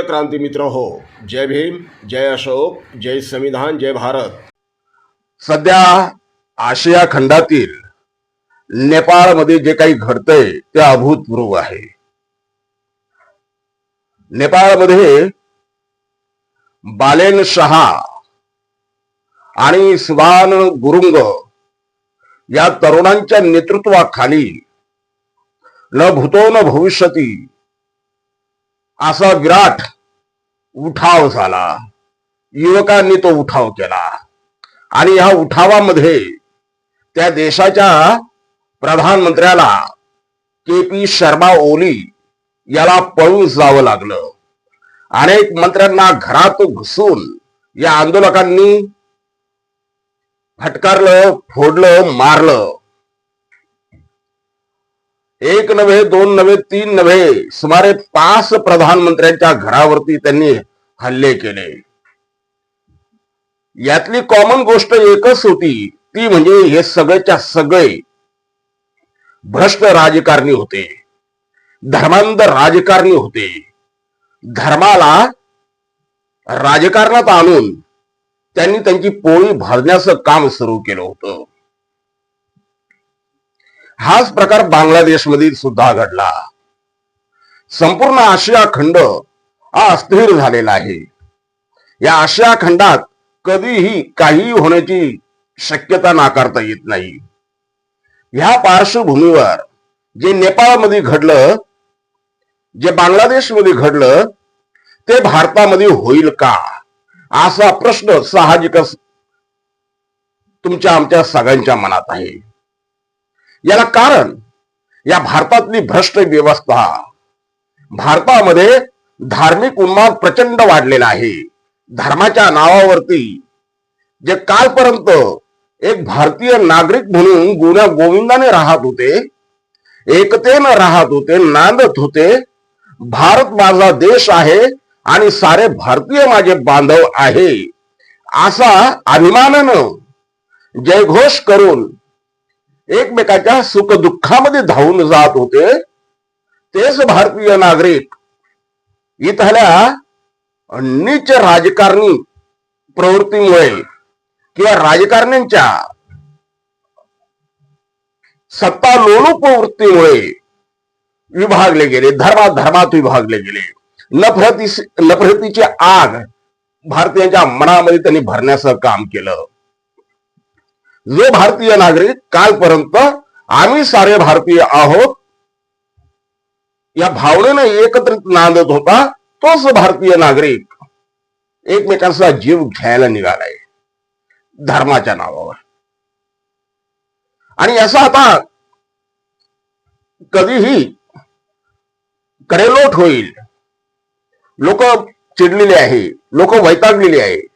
प्रिय क्रांती मित्र हो जय भीम जय अशोक जय संविधान जय भारत. सध्या आशिया खंडातील नेपाळमध्ये जे काही घडतंय ते अभूतपूर्व आहे. नेपाळमध्ये बालेन शहा आणि सुभान गुरुंग या तरुणांच्या नेतृत्वाखाली न भूतो न भविष्यती असा विराट उठाव झाला. युवकांनी तो उठाव केला. आणि या उठावामध्ये त्या देशाच्या प्रधानमंत्र्याला के पी शर्मा ओली याला पळून जावं लागलं. अनेक मंत्र्यांना घरात घुसून या आंदोलकांनी फटकारलं फोडलं मारलं. एक नव्हे दोन नव्हे तीन नव्हे सुमारे पाच प्रधानमंत्र्यांच्या घरावरती त्यांनी हल्ले केले. यातली कॉमन गोष्ट एकच होती ती म्हणजे हे सगळेच्या सगळे भ्रष्ट राजकारणी होते. धर्मांध राजकारणी होते. धर्माला राजकारणात आणून त्यांनी त्यांची पोळी भरण्याचं काम सुरू केलं होतं. हाच प्रकार बांगलादेशमध्ये सुद्धा घडला. संपूर्ण आशिया खंड हा अस्थिर झालेला आहे. या आशिया खंडात कधीही काही होण्याची शक्यता नाकारता येत नाही. ह्या पार्श्वभूमीवर जे नेपाळमध्ये घडलं जे बांगलादेशमध्ये घडलं ते भारतामध्ये होईल का? असा प्रश्न साहजिकच तुमच्या आमच्या सगळ्यांच्या मनात आहे. याला कारण या भारतातली भ्रष्ट व्यवस्था. भारतामध्ये धार्मिक उन्माद प्रचंड वाढलेला आहे. धर्माच्या नावावरती जे कालपर्यंत एक भारतीय नागरिक म्हणून गुण्या गोविंदाने राहत होते एकतेनं राहत होते नांदत होते भारत माझा देश आहे आणि सारे भारतीय माझे बांधव आहे असा अभिमानानं जयघोष करून एकमेकाच्या सुख दुःखामध्ये धावून जात होते. तेच भारतीय नागरिक इथल्या नीच राजकारणी प्रवृत्तीमुळे किंवा राजकारण्यांच्या सत्ता लोलू प्रवृत्तीमुळे विभागले गेले धर्मात धर्मात विभागले गेले. नफरती नफरतीची आग भारतीयांच्या मनामध्ये त्यांनी भरण्याचं काम केलं. जो भारतीय नागरिक कालपर्यंत आम्ही सारे भारतीय आहोत या भावनेनं एकत्रित नांदत होता तोच भारतीय नागरिक एकमेकांचा जीव घ्यायला निघालाय धर्माच्या नावावर. आणि असा आता कधीही करेलोट होईल. लोक चिडलेले आहे लोक वैतागलेले आहे.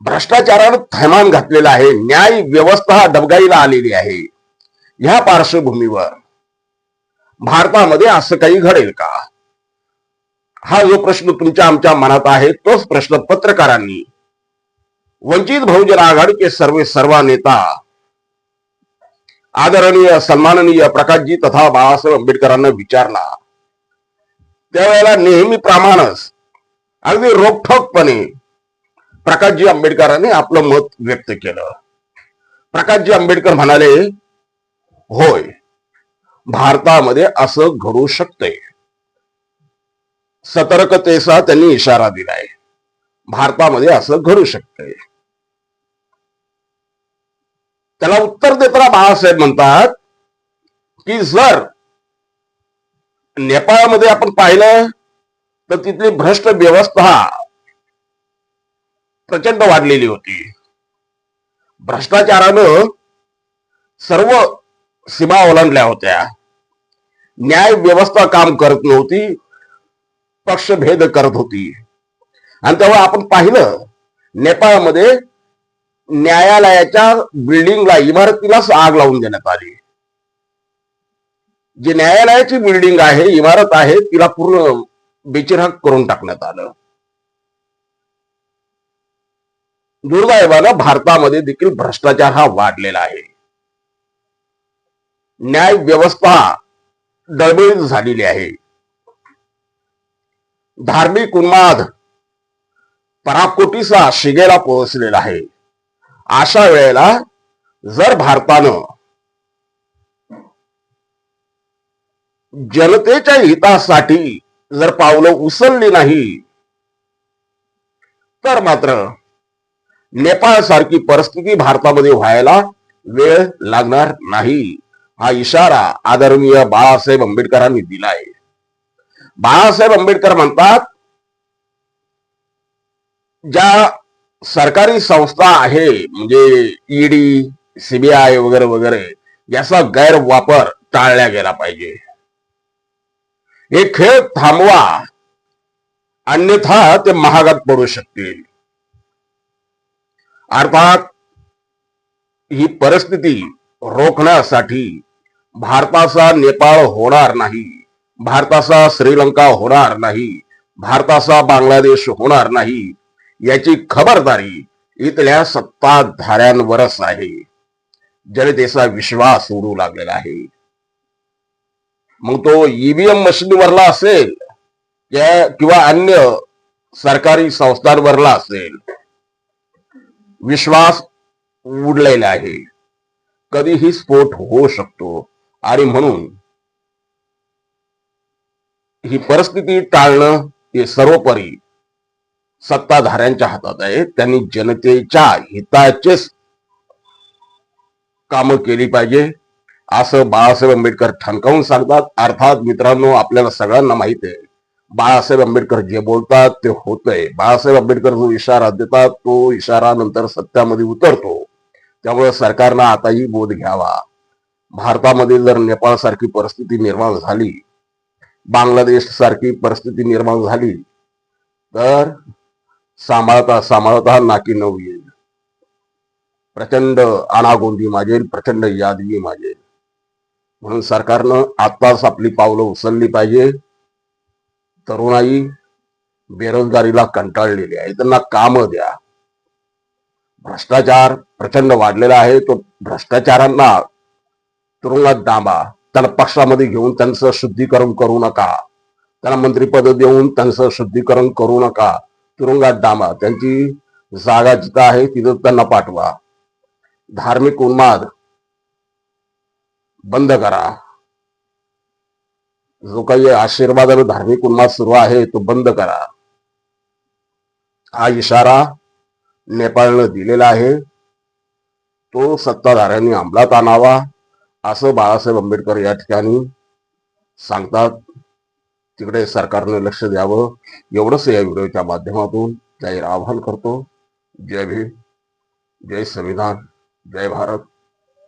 भ्रष्टाचारानं थैमान घातलेलं आहे. न्याय व्यवस्था डबगाईला आलेली आहे. ह्या पार्श्वभूमीवर भारतामध्ये असं काही घडेल का? हा जो प्रश्न तुमच्या आमच्या मनात आहे तोच प्रश्न पत्रकारांनी वंचित बहुजन आघाडीचे सर्व सर्व नेता आदरणीय सन्माननीय प्रकाशजी तथा बाळासाहेब आंबेडकरांना विचारला. त्यावेळेला नेहमी प्रमाणच अगदी रोखठोकपणे प्रकाशजी आंबेडकरांनी आपलं मत व्यक्त केलं. प्रकाशजी आंबेडकर म्हणाले होय भारतामध्ये असं घडू शकते. सतर्कतेचा त्यांनी इशारा दिलाय. भारतामध्ये असं घडू शकते. त्याला उत्तर देताना बाळासाहेब म्हणतात की जर नेपाळमध्ये आपण पाहिलं तर तिथली भ्रष्ट व्यवस्था प्रचंड वाढलेली होती. भ्रष्टाचारानं सर्व सीमा ओलांडल्या होत्या. न्याय व्यवस्था काम करत नव्हती पक्षभेद करत होती. आणि तेव्हा आपण पाहिलं नेपाळमध्ये न्यायालयाच्या बिल्डिंगला इमारतीलाच आग लावून देण्यात आली. जी न्यायालयाची बिल्डिंग आहे इमारत आहे तिला पूर्ण बेचिराग करून टाकण्यात आलं. दुर्दैवानं भारतामध्ये देखील भ्रष्टाचार हा वाढलेला आहे. न्याय व्यवस्था डळबळीत झालेली आहे. धार्मिक उन्माद पराकोटीचा शिगेला पोहोचलेला आहे. अशा वेळेला जर भारतानं जनतेच्या हितासाठी जर पावलं उचलली नाही तर मात्र नेपाळ सारखी परिस्थिती भारतामध्ये व्हायला वेळ लागणार नाही. हा इशारा आदरणीय बाळासाहेब आंबेडकरांनी दिलाय. बाळासाहेब आंबेडकर म्हणतात ज्या सरकारी संस्था आहे म्हणजे ईडी सीबीआय वगैरे वगैरे याचा गैरवापर टाळला गेला पाहिजे. हे खेळ थांबवा. अन्यथा ते महागात पडू शकतील. अर्थात ही परिस्थिती रोखण्यासाठी भारताचा नेपाळ होणार नाही भारताचा श्रीलंका होणार नाही भारताचा बांगलादेश होणार नाही याची खबरदारी इथल्या सत्ताधाऱ्यांवरच आहे. जनतेचा विश्वास उडू लागलेला आहे. मग तो ईव्हीएम मशीनवरला असेल किंवा अन्य सरकारी संस्थांवरला असेल विश्वास उडलेला आहे. कधीही स्फोट होऊ शकतो. आणि म्हणून ही परिस्थिती टाळणं हे सर्वोपरी सत्ताधाऱ्यांच्या हातात आहे. त्यांनी जनतेच्या हिताचेच कामं केली पाहिजे. असं बाळासाहेब आंबेडकर ठणकावून सांगतात. अर्थात मित्रांनो आपल्याला सगळ्यांना माहीत आहे. बाळासाहेब आंबेडकर जे बोलतात ते होतंय. बाळासाहेब आंबेडकर जो इशारा देतात तो इशारा नंतर सत्यामध्ये उतरतो. त्यामुळे सरकारनं आताही बोध घ्यावा. भारतामध्ये जर नेपाळ सारखी परिस्थिती निर्माण झाली बांगलादेश सारखी परिस्थिती निर्माण झाली तर सांभाळता सांभाळता नाकी नऊ येईल. प्रचंड अनागोंदी माजेल प्रचंड यादगी माजेल. म्हणून सरकारनं आत्ताच आपली पावलं उचलली पाहिजे. तरुणाई बेरोजगारीला कंटाळलेली आहे. त्यांना काम द्या. भ्रष्टाचार प्रचंड वाढलेला आहे. तो भ्रष्टाचारांना तुरुंगात दाबा. त्याला पक्षामध्ये घेऊन त्यांचं शुद्धीकरण करू नका. त्यांना मंत्रिपद देऊन त्यांचं शुद्धीकरण करू नका. तुरुंगात डांबा त्यांची जागा जिथं आहे तिथं त्यांना पाठवा. धार्मिक उन्माद बंद करा. जो काही आशीर्वादाने धार्मिक उन्माद सुरू आहे तो बंद करा. हा इशारा नेपाळनं दिलेला आहे. तो सत्ताधाऱ्यांनी अंमलात आणावा असं बाळासाहेब आंबेडकर या ठिकाणी सांगतात. तिकडे सरकारने लक्ष द्यावं. एवढंच या व्हिडिओच्या माध्यमातून जाहीर आवाहन करतो. जय भीम जय संविधान जय भारत.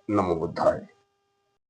नमो बुद्धाय.